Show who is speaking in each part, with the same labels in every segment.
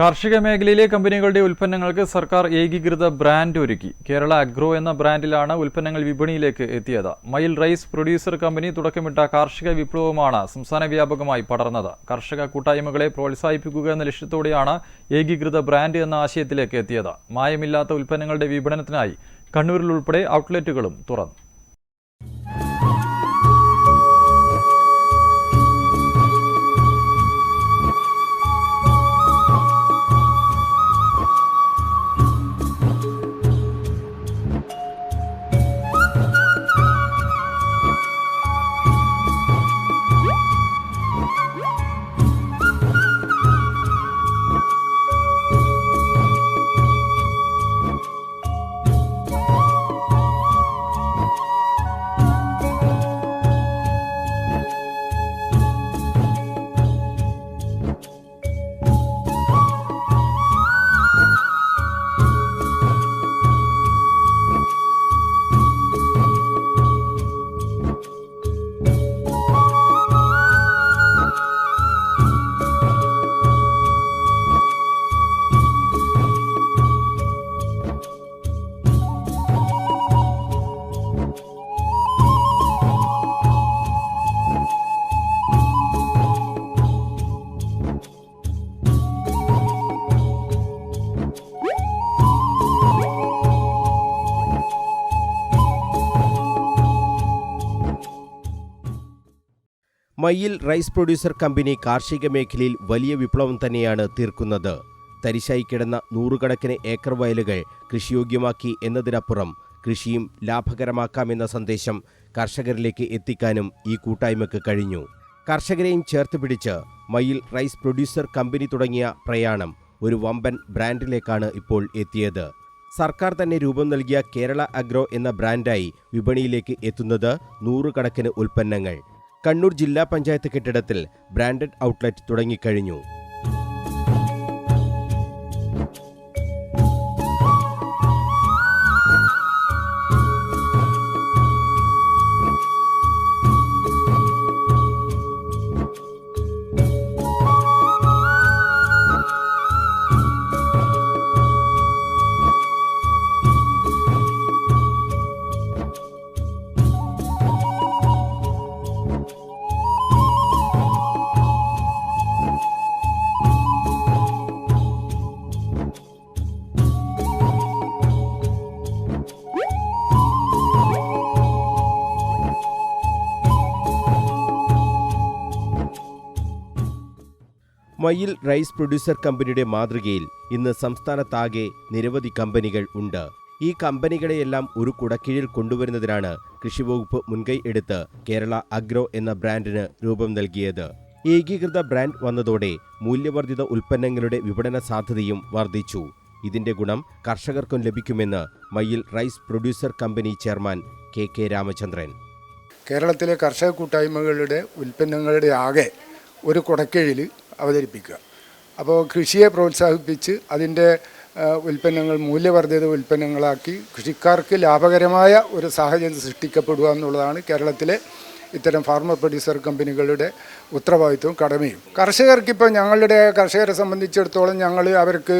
Speaker 1: കാർഷിക മേഖലയിലെ കമ്പനികളുടെ ഉൽപ്പന്നങ്ങൾക്ക് സർക്കാർ ഏകീകൃത ബ്രാൻഡ് ഒരുക്കി. കേരള അഗ്രോ എന്ന ബ്രാൻഡിലാണ് ഉൽപ്പന്നങ്ങൾ വിപണിയിലേക്ക് എത്തിയത്. മയിൽ റൈസ് പ്രൊഡ്യൂസർ കമ്പനി തുടക്കമിട്ട കാർഷിക വിപ്ലവമാണ് സംസ്ഥാന വ്യാപകമായി പടർന്നത്. കർഷക കൂട്ടായ്മകളെ പ്രോത്സാഹിപ്പിക്കുക എന്ന ലക്ഷ്യത്തോടെയാണ് ഏകീകൃത ബ്രാൻഡ് എന്ന ആശയത്തിലേക്ക് എത്തിയത്. മായമില്ലാത്ത ഉൽപ്പന്നങ്ങളുടെ വിപണനത്തിനായി കണ്ണൂരിൽ ഉൾപ്പെടെ ഔട്ട്ലെറ്റുകളും തുറന്നു.
Speaker 2: മയ്യിൽ റൈസ് പ്രൊഡ്യൂസർ കമ്പനി കാർഷിക മേഖലയിൽ വലിയ വിപ്ലവം തന്നെയാണ് തീർക്കുന്നത്. തരിശായി കിടന്ന നൂറുകണക്കിന് ഏക്കർ വയലുകൾ കൃഷിയോഗ്യമാക്കി എന്നതിനപ്പുറം കൃഷിയും ലാഭകരമാക്കാമെന്ന സന്ദേശം കർഷകരിലേക്ക് എത്തിക്കാനും ഈ കൂട്ടായ്മയ്ക്ക് കഴിഞ്ഞു. കർഷകരെയും ചേർത്ത് പിടിച്ച് മയ്യിൽ റൈസ് പ്രൊഡ്യൂസർ കമ്പനി തുടങ്ങിയ പ്രയാണം ഒരു വമ്പൻ ബ്രാൻഡിലേക്കാണ് ഇപ്പോൾ എത്തിയത്. സർക്കാർ തന്നെ രൂപം നൽകിയ കേരള അഗ്രോ എന്ന ബ്രാൻഡായി വിപണിയിലേക്ക് എത്തുന്നത് നൂറുകണക്കിന് ഉൽപ്പന്നങ്ങൾ. കണ്ണൂർ ജില്ലാ പഞ്ചായത്ത് കെട്ടിടത്തിൽ ബ്രാൻഡഡ് ഔട്ട്ലെറ്റ് തുടങ്ങിക്കഴിഞ്ഞു. മയിൽ റൈസ് പ്രൊഡ്യൂസർ കമ്പനിയുടെ മാതൃകയിൽ ഇന്ന് സംസ്ഥാനത്താകെ നിരവധി കമ്പനികൾ ഉണ്ട്. ഈ കമ്പനികളെയെല്ലാം ഒരു കുടക്കീഴിൽ കൊണ്ടുവരുന്നതിനാണ് കൃഷിവകുപ്പ് മുൻകൈ എടുത്ത് കേരള അഗ്രോ എന്ന ബ്രാൻഡിന് രൂപം നൽകിയത്. ഏകീകൃത ബ്രാൻഡ് വന്നതോടെ മൂല്യവർദ്ധിത ഉൽപ്പന്നങ്ങളുടെ വിപണന സാധ്യതയും വർദ്ധിച്ചു. ഇതിന്റെ ഗുണം കർഷകർക്കും ലഭിക്കുമെന്ന് Mayil rice producer company chairman K K Ramachandran.
Speaker 3: കേരളത്തിലെ കർഷക കൂട്ടായ്മകളുടെ ഉൽപ്പന്നങ്ങളുടെ ആകെ ഒരു കുടക്കീഴിൽ അവതരിപ്പിക്കുക. അപ്പോൾ കൃഷിയെ പ്രോത്സാഹിപ്പിച്ച് അതിന്റെ ഉൽപ്പന്നങ്ങൾ മൂല്യവർദ്ധിത ഉൽപ്പന്നങ്ങളാക്കി കൃഷിക്കാർക്ക് ലാഭകരമായ ഒരു സാഹചര്യം സൃഷ്ടിക്കപ്പെടുക എന്നുള്ളതാണ് കേരളത്തിലെ ഇത്തരം ഫാർമർ പ്രൊഡ്യൂസർ കമ്പനികളുടെ ഉത്തരവാദിത്വവും കടമയും. കർഷകർക്കിപ്പോൾ ഞങ്ങളുടെ കർഷകരെ സംബന്ധിച്ചിടത്തോളം ഞങ്ങൾ അവർക്ക്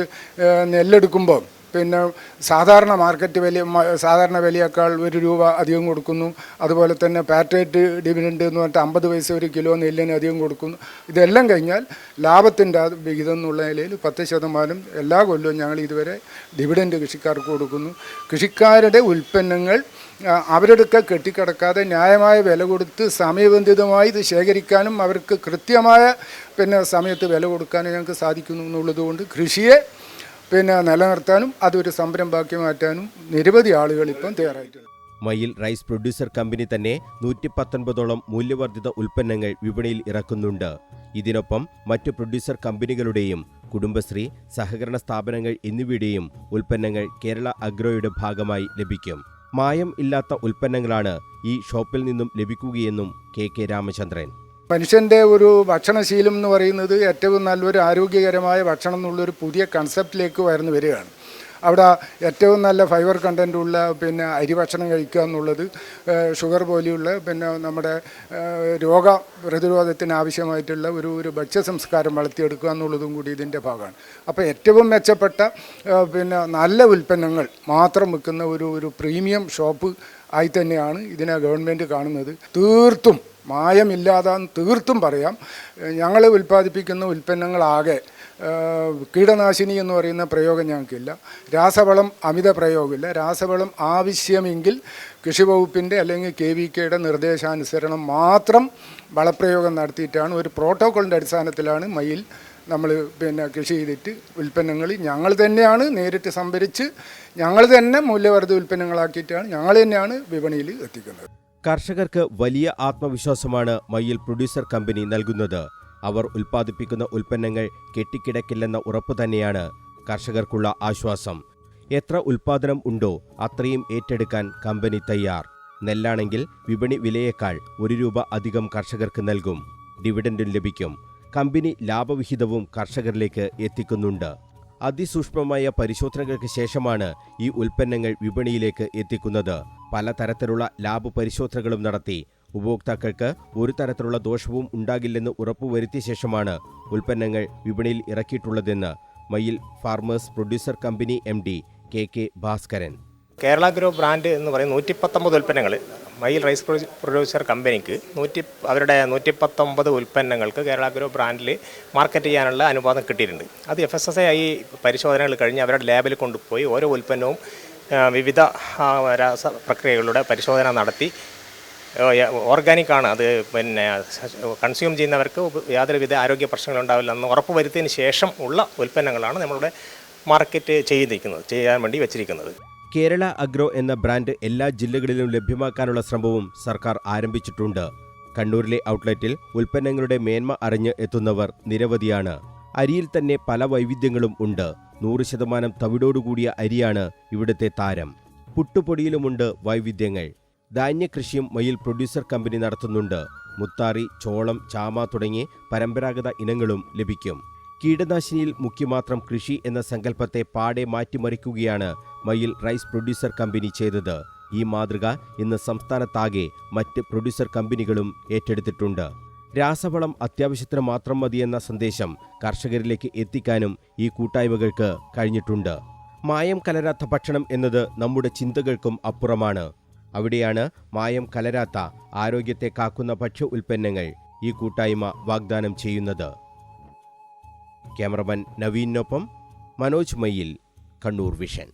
Speaker 3: നെല്ലെടുക്കുമ്പോൾ പിന്നെ സാധാരണ മാർക്കറ്റ് വില സാധാരണ വിലയേക്കാൾ ഒരു രൂപ അധികം കൊടുക്കുന്നു. അതുപോലെ തന്നെ പാറ്റേറ്റ് ഡിവിഡൻഡ് എന്ന് പറഞ്ഞിട്ട് അമ്പത് പൈസ ഒരു കിലോ നെല്ലിന് അധികം കൊടുക്കുന്നു. ഇതെല്ലാം കഴിഞ്ഞാൽ ലാഭത്തിന്റെ വിഹിതം എന്നുള്ള നിലയിൽ പത്ത് ശതമാനം എല്ലാ കൊല്ലവും ഞങ്ങൾ ഇതുവരെ ഡിവിഡൻഡ് കൃഷിക്കാർക്ക് കൊടുക്കുന്നു. കൃഷിക്കാരുടെ ഉൽപ്പന്നങ്ങൾ അവരെടുക്ക കെട്ടിക്കിടക്കാതെ ന്യായമായ വില കൊടുത്ത് സമയബന്ധിതമായി ഇത് ശേഖരിക്കാനും അവർക്ക് കൃത്യമായ പിന്നെ സമയത്ത് വില കൊടുക്കാനും ഞങ്ങൾക്ക് സാധിക്കുന്നു എന്നുള്ളതുകൊണ്ട് കൃഷിയെ പിന്നെ നിലനിർത്താനും അതൊരു സംരംഭമാക്കി മാറ്റാനും നിരവധി ആളുകൾ ഇപ്പം തയ്യാറായിട്ടുണ്ട്.
Speaker 2: മയിൽ റൈസ് പ്രൊഡ്യൂസർ കമ്പനി തന്നെ നൂറ്റി പത്തൊൻപതോളം മൂല്യവർദ്ധിത ഉൽപ്പന്നങ്ങൾ വിപണിയിൽ ഇറക്കുന്നുണ്ട്. ഇതിനൊപ്പം മറ്റു പ്രൊഡ്യൂസർ കമ്പനികളുടെയും കുടുംബശ്രീ സഹകരണ സ്ഥാപനങ്ങൾ എന്നിവയുടെയും ഉൽപ്പന്നങ്ങൾ കേരള അഗ്രോയുടെ ഭാഗമായി ലഭിക്കും. മായം ഇല്ലാത്ത ഉൽപ്പന്നങ്ങളാണ് ഈ ഷോപ്പിൽ നിന്നും ലഭിക്കുകയെന്നും കെ കെ രാമചന്ദ്രൻ.
Speaker 3: മനുഷ്യന്റെ ഒരു ഭക്ഷണശീലം എന്ന് പറയുന്നത് ഏറ്റവും നല്ലൊരു ആരോഗ്യകരമായ ഭക്ഷണം എന്നുള്ളൊരു പുതിയ കൺസെപ്റ്റിലേക്ക് വരുന്നു വരികയാണ്. അവിടെ ഏറ്റവും നല്ല ഫൈബർ കണ്ടന്റ് ഉള്ള പിന്നെ അരി ഭക്ഷണം കഴിക്കുക എന്നുള്ളത് ഷുഗർ പോലെയുള്ള പിന്നെ നമ്മുടെ രോഗ പ്രതിരോധത്തിന് ആവശ്യമായിട്ടുള്ള ഒരു ഒരു ഭക്ഷ്യ സംസ്കാരം വളർത്തിയെടുക്കുക എന്നുള്ളതും കൂടി ഇതിന്റെ ഭാഗമാണ്. അപ്പോൾ ഏറ്റവും മെച്ചപ്പെട്ട പിന്നെ നല്ല ഉൽപ്പന്നങ്ങൾ മാത്രം വിൽക്കുന്ന ഒരു ഒരു പ്രീമിയം ഷോപ്പ് ആയി തന്നെയാണ് ഇതിനെ ഗവൺമെന്റ് കാണുന്നത്. തീർത്തും മായമില്ലാതാന്ന് തീർത്തും പറയാം. ഞങ്ങൾ ഉൽപ്പാദിപ്പിക്കുന്ന ഉൽപ്പന്നങ്ങളാകെ കീടനാശിനി എന്ന് പറയുന്ന പ്രയോഗം ഞങ്ങൾക്കില്ല. രാസവളം അമിത പ്രയോഗമില്ല. രാസവളം ആവശ്യമെങ്കിൽ കൃഷി വകുപ്പിന്റെ അല്ലെങ്കിൽ കെ വി കെയുടെ നിർദ്ദേശാനുസരണം മാത്രം വളപ്രയോഗം നടത്തിയിട്ടാണ് ഒരു പ്രോട്ടോക്കോളിന്റെ അടിസ്ഥാനത്തിലാണ് മയിൽ നമ്മൾ പിന്നെ കൃഷി ചെയ്തിട്ട് ഉൽപ്പന്നങ്ങൾ ഞങ്ങൾ തന്നെയാണ് നേരിട്ട് സംഭരിച്ച് ഞങ്ങൾ തന്നെ മൂല്യവർദ്ധ ഉൽപ്പന്നങ്ങളാക്കിയിട്ടാണ് ഞങ്ങൾ തന്നെയാണ് വിപണിയിൽ എത്തിക്കുന്നത്.
Speaker 2: കർഷകർക്ക് വലിയ ആത്മവിശ്വാസമാണ് മയ്യിൽ പ്രൊഡ്യൂസർ കമ്പനി നൽകുന്നത്. അവർ ഉൽപ്പാദിപ്പിക്കുന്ന ഉൽപ്പന്നങ്ങൾ കെട്ടിക്കിടക്കില്ലെന്ന ഉറപ്പ് തന്നെയാണ് കർഷകർക്കുള്ള ആശ്വാസം. എത്ര ഉൽപ്പാദനം ഉണ്ടോ അത്രയും ഏറ്റെടുക്കാൻ കമ്പനി തയ്യാർ. നെല്ലാണെങ്കിൽ വിപണി വിലയേക്കാൾ ഒരു രൂപ അധികം കർഷകർക്ക് നൽകും. ഡിവിഡൻഡും ലഭിക്കും. കമ്പനി ലാഭവിഹിതവും കർഷകരിലേക്ക് എത്തിക്കുന്നുണ്ട്. അതിസൂക്ഷ്മമായ പരിശോധനകൾക്ക് ശേഷമാണ് ഈ ഉൽപ്പന്നങ്ങൾ വിപണിയിലേക്ക് എത്തിക്കുന്നത്. പലതരത്തിലുള്ള ലാബ് പരിശോധനകളും നടത്തി. ഉപഭോക്താക്കൾക്ക് ഒരു തരത്തിലുള്ള ദോഷവും ഉണ്ടാകില്ലെന്ന് ഉറപ്പുവരുത്തിയ ശേഷമാണ് ഉൽപ്പന്നങ്ങൾ വിപണിയിൽ ഇറക്കിയിട്ടുള്ളതെന്ന് Mayil farmers producer company M D K K Bhaskaran.
Speaker 4: Kerala grow brand എന്ന് പറയുന്ന നൂറ്റി പത്തൊമ്പത് ഉൽപ്പന്നങ്ങൾ മയിൽ റൈസ് പ്രൊഡ്യൂസർ കമ്പനിക്ക് നൂറ്റി അവരുടെ നൂറ്റി പത്തൊമ്പത് ഉൽപ്പന്നങ്ങൾക്ക് കേരള ഗ്രോ ബ്രാൻഡിൽ മാർക്കറ്റ് ചെയ്യാനുള്ള അനുവാദം കിട്ടിയിട്ടുണ്ട്. അത് എഫ് എസ് എസ് ഐ പരിശോധനകൾ കഴിഞ്ഞ് അവരുടെ ലാബിൽ കൊണ്ടുപോയി ഓരോ ഉൽപ്പന്നവും വിവിധ രാസ പ്രക്രിയകളുടെ പരിശോധന നടത്തി ഓർഗാനിക് ആണ് അത് പിന്നെ കൺസ്യൂം ചെയ്യുന്നവർക്ക് യാതൊരുവിധ ആരോഗ്യ പ്രശ്നങ്ങളും ഉണ്ടാവില്ല എന്ന് ഉറപ്പ് വരുത്തിയതിന് ശേഷം ഉള്ള ഉൽപ്പന്നങ്ങളാണ് നമ്മളുടെ മാർക്കറ്റ് ചെയ്തിരിക്കുന്നത് ചെയ്യാൻ വേണ്ടി വെച്ചിരിക്കുന്നത്.
Speaker 2: കേരള അഗ്രോ എന്ന ബ്രാൻഡ് എല്ലാ ജില്ലകളിലും ലഭ്യമാക്കാനുള്ള ശ്രമവും സർക്കാർ ആരംഭിച്ചിട്ടുണ്ട്. കണ്ണൂരിലെ ഔട്ട്ലെറ്റിൽ ഉൽപ്പന്നങ്ങളുടെ മേന്മ അറിഞ്ഞ് എത്തുന്നവർ നിരവധിയാണ്. അരിയിൽ തന്നെ പല വൈവിധ്യങ്ങളും ഉണ്ട്. നൂറ് ശതമാനം തവിടോടുകൂടിയ അരിയാണ് ഇവിടുത്തെ താരം. പുട്ടുപൊടിയിലുമുണ്ട് വൈവിധ്യങ്ങൾ. ധാന്യകൃഷിയും മയിൽ പ്രൊഡ്യൂസർ കമ്പനി നടത്തുന്നുണ്ട്. മുത്താറി ചോളം ചാമ തുടങ്ങി പരമ്പരാഗത ഇനങ്ങളും ലഭിക്കും. കീടനാശിനിയിൽ മുഖ്യമാത്രം കൃഷി എന്ന സങ്കല്പത്തെ പാടെ മാറ്റിമറിക്കുകയാണ് മയിൽ റൈസ് പ്രൊഡ്യൂസർ കമ്പനി ചെയ്തത്. ഈ മാതൃക ഇന്ന് സംസ്ഥാനത്താകെ മറ്റ് പ്രൊഡ്യൂസർ കമ്പനികളും ഏറ്റെടുത്തിട്ടുണ്ട്. രാസവളം അത്യാവശ്യത്തിന് മാത്രം മതിയെന്ന സന്ദേശം കർഷകരിലേക്ക് എത്തിക്കാനും ഈ കൂട്ടായ്മകൾക്ക് കഴിഞ്ഞിട്ടുണ്ട്. മായം കലരാത്ത ഭക്ഷണം എന്നത് നമ്മുടെ ചിന്തകൾക്കും അപ്പുറമാണ്. അവിടെയാണ് മായം കലരാത്ത ആരോഗ്യത്തെ കാക്കുന്ന ഭക്ഷ്യ ഉൽപ്പന്നങ്ങൾ ഈ കൂട്ടായ്മ വാഗ്ദാനം ചെയ്യുന്നത്. ക്യാമറമാൻ നവീനൊപ്പം മനോജ് മയിൽ കണ്ണൂർ വിഷൻ.